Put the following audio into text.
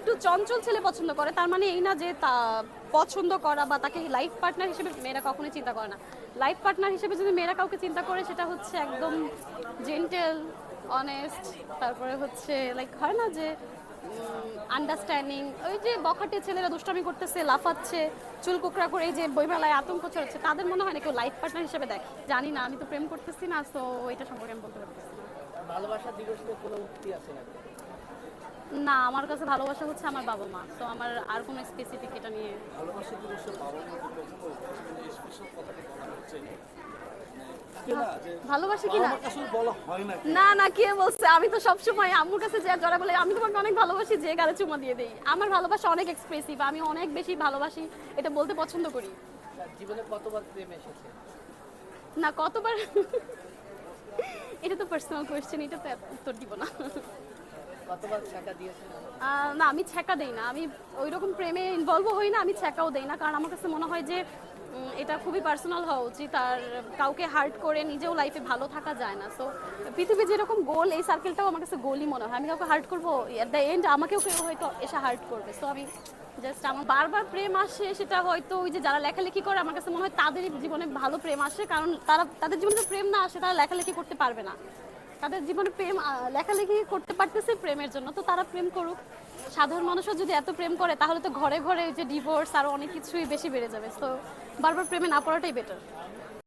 একটু চঞ্চল ছেলে পছন্দ করে, তার মানে এই না যে তা পছন্দ করা বা তাকে লাইফ পার্টনার হিসেবে মেয়েরা কখনোই চিন্তা করে না লাইফ পার্টনার হিসেবে যদি মেয়েরা কাউকে চিন্তা করে, সেটা হচ্ছে একদম জেন্টেল অনেস্ট তারপরে হচ্ছে লাইক হয় না যে আন্ডারস্ট্যান্ডিং ওই যে বখাটে ছেলেরা দুষ্টামি করতেছে, লাফাচ্ছে, চুল কোকড়া করে এই যে বইমেলায় আতঙ্ক চলছে তাদের মনে হয় না কেউ লাইফ পার্টনার হিসেবে দেখে জানি না, আমি তো প্রেম করতেছি না তো এটা সম্পর্কে আমি বলতে পারতেছি। ভালোবাসা দিবসে কোনো উক্তি আছে না না আমার কাছে ভালোবাসা হচ্ছে আমার বাবা মা তো আমার আর কোনো স্পেসিফিক এটা নিয়ে ভালোবাসা দিবসে বাবা এই স্পেশাল কথাটা বলা হচ্ছে? কি না ভালোবাসি কি না? না কে বলছে? আমি তো সবসময় আম্মুর কাছে যে বলে আমি তোমাকে অনেক ভালোবাসি যে গালে চুমা দিয়ে দেই। আমার ভালোবাসা অনেক এক্সপ্রেসিভ আমি অনেক বেশি ভালোবাসি এটা বলতে পছন্দ করি। জীবনে কতবার প্রেম এসেছে? না কতবার এটা তো পার্সোনাল কোয়েশ্চেন এটা তো উত্তর দিব না। না, আমি ছ্যাঁকা দেই না। আমি ওই রকম প্রেমে ইনভলভ হই না, আমি ছ্যাঁকাও দেই না। কারণ আমার কাছে মনে হয় যে এটা খুবই পার্সোনাল হওয়া উচিত। আর কাউকে হার্ট করে নিজেও লাইফে ভালো থাকা যায় না। সো পৃথিবী যেরকম গোল এই সার্কেলটাও আমার কাছে গোলই মনে হয়। আমি কাউকে হার্ট করব এট দ্য এন্ড আমাকেও কেউ হয়তো এসে হার্ট করবে। সো আমি জাস্ট আমার বারবার প্রেম আসে, সেটা হয়তো ওই যে যারা লেখালেখি করে, আমার কাছে মনে হয় তাদেরই জীবনে ভালো প্রেম আসে। কারণ তারা, তাদের জীবনে প্রেম না আসে, তারা লেখালেখি করতে পারবে না। তাদের জীবনে প্রেম লেখালেখি করতে পারতেছে প্রেমের জন্য। তো তারা প্রেম করুক। সাধারণ মানুষও যদি এত প্রেম করে, তাহলে তো ঘরে ঘরে যে ডিভোর্স আরও অনেক কিছুই বেশি বেড়ে যাবে। তো বারবার প্রেমে না পড়াটাই বেটার